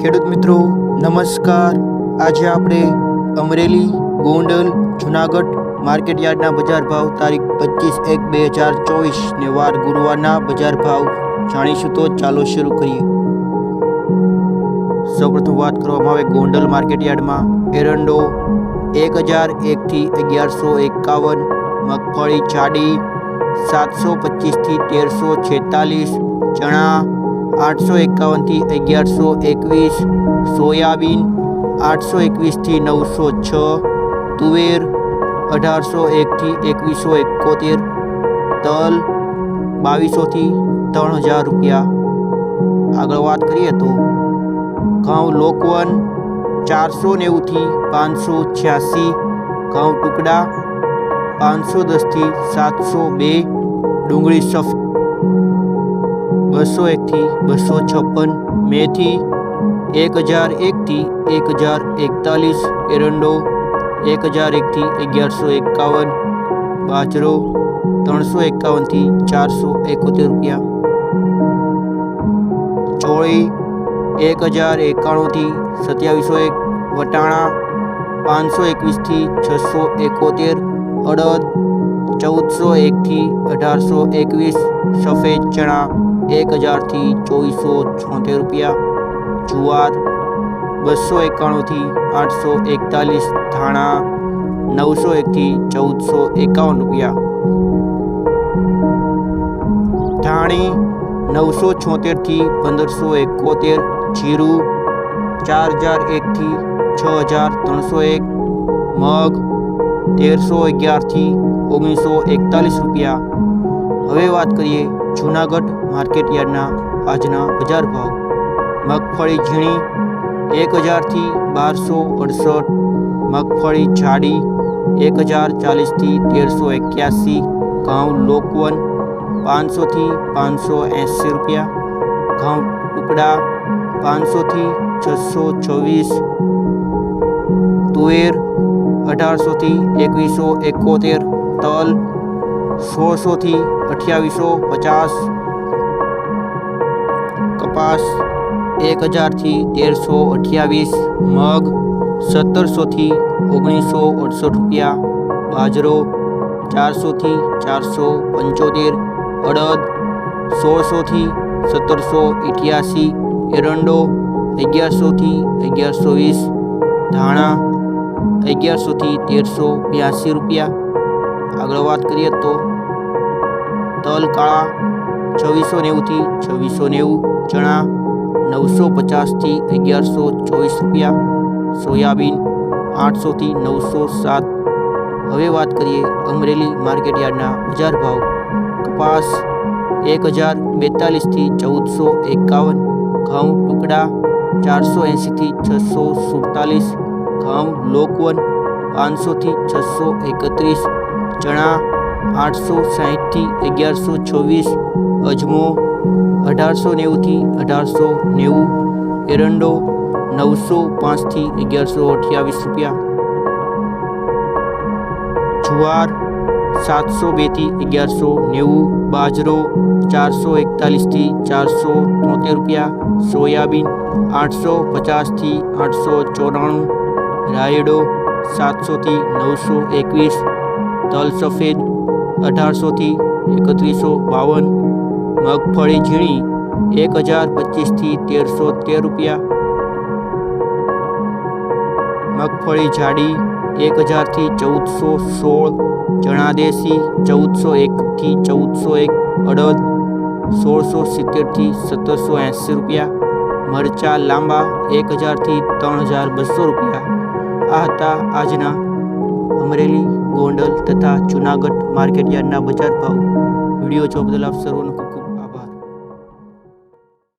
ખેડૂત મિત્રો, નમસ્કાર. આજે આપણે અમરેલી, ગોંડલ, જુનાગઢ માર્કેટ યાર્ડના બજાર ભાવ તારીખ પચીસ એક બે હજાર ચોવીસને વાર ગુરુવારના બજાર ભાવ જાણીશું તો ચાલો શરૂ કરીએ. સૌપ્રથમ વાત કરવામાં આવે ગોંડલ માર્કેટ યાર્ડમાં. એરંડો એક હજાર એકથી અગિયારસો એકાવન, મગફળી જાડી સાતસો પચીસથી તેરસો છેતાલીસ, ચણા આઠસો એકાવનથી અગિયારસો એકવીસ, સોયાબીન આઠસો એકવીસથી નવસો છ, તુવેર અઢારસો એકથી એકવીસો એકોતેર, તલ બાવીસોથી ત્રણ હજાર રૂપિયા. આગળ વાત કરીએ તો ઘઉં લોકવન ચારસો નેવુંથી પાંચસો છ્યાસી, ઘઉં ટુકડા પાંચસો દસથી સાતસો બે, ડુંગળી સફ બસો એકથી બસો છપ્પન મેથી એક હજાર એકથી એક હજાર એકતાલીસ એરંડો એક હજાર એકથી અગિયારસો એકાવન બાજરો ત્રણસો એકાવનથી ચારસો એકોતેર રૂપિયા ચોળી એક હજાર એકાણુંથી સત્યાવીસો એક વટાણા પાંચસો એકવીસથી છસો એકોતેર અડદ ચૌદસો એકથી અઢારસો એકવીસ સફેદ ચણા એક હજારથી ચોવીસો છોતેર રૂપિયા જુવાર બસો એકાણુંથી આઠસો એકતાલીસ ધાણા નવસો એકથી ચૌદસો એકાવન રૂપિયા ધાણી નવસો છોતેરથી પંદરસો એકોતેર જીરું ચાર હજાર એકથી છ હજાર ત્રણસો એક મગ તેરસો અગિયારથી ઓગણીસો એકતાલીસ રૂપિયા હવે વાત કરીએ જૂનાગઢ માર્કેટ યાર્ડના આજના બજાર ભાવ મગફળી ઝીણી એક હજારથી બારસો અડસઠ મગફળી જાડી એક હજાર ચાલીસથી તેરસો એક્યાસી ઘઉં લોકવન પાંચસોથી પાંચસો એંસી રૂપિયા ઘઉં ટુકડા પાંચસોથી છસો ચોવીસ તુવેર અઢારસોથી એકવીસો એકોતેર તલ સોળસોથી અઠ્યાવીસો પચાસ, કપાસ એક હજારથી તેરસો અઠ્યાવીસ, મગ સત્તરસોથી ઓગણીસો અડસઠ રૂપિયા, બાજરો ચારસોથી ચારસો પંચોતેર, અડદ સોળસોથી સત્તરસો અઠ્યાસી એરંડો અગિયારસોથી અગિયારસો વીસ, ધાણા અગિયારસોથી તેરસો બ્યાસી રૂપિયા આગળ વાત કરીએ તો તલ, કાળા છવ્વીસો નેવુંથી છવ્વીસો નેવું, ચણા નવસો પચાસથી અગિયારસો ચોવીસ રૂપિયા, સોયાબીન આઠસોથી નવસો સાત. હવે વાત કરીએ અમરેલી માર્કેટ યાર્ડના બજાર ભાવ. કપાસ એક હજાર બેતાલીસથી ચૌદસો એકાવન, ઘઉં ટુકડા ચારસો એંશીથી છસો સુડતાલીસ, ઘઉં લોકવન પાંચસોથી છસો એકત્રીસ ચણા આઠસો સાહીઠથી અગિયારસો છવ્વીસ અજમો અઢારસો નેવુંથી અઢારસો નેવું, એરંડો નવસો પાંચથી અગિયારસો અઠ્યાવીસ રૂપિયા. જુવાર સાતસો બેથી અગિયારસો નેવું, બાજરો ચારસો એકતાલીસથી ચારસો તોતેર રૂપિયા, સોયાબીન આઠસો પચાસથી આઠસો ચોરાણું, રાયડો સાતસોથી નવસો એકવીસ તલ સફેદ અઢારસોથી એકત્રીસો બાવન મગફળી ઝીણી એક હજાર પચીસથી તેરસો તેર રૂપિયા મગફળી જાડી એક હજારથી ચૌદસો સોળ ચણા દેશી ચૌદસો એકથી ચૌદસો એક અડદ સોળસો સિત્તેરથી સત્તરસો એંસી રૂપિયા મરચાં લાંબા એક હજારથી ત્રણ હજાર બસો રૂપિયા આ હતા આજના અમરેલી ગોંડલ તથા જૂનાગઢ માર્કેટ યાર્ડના બજાર ભાવ વિડીયો જોવા બદલ આપ સર્વનો ખૂબ ખૂબ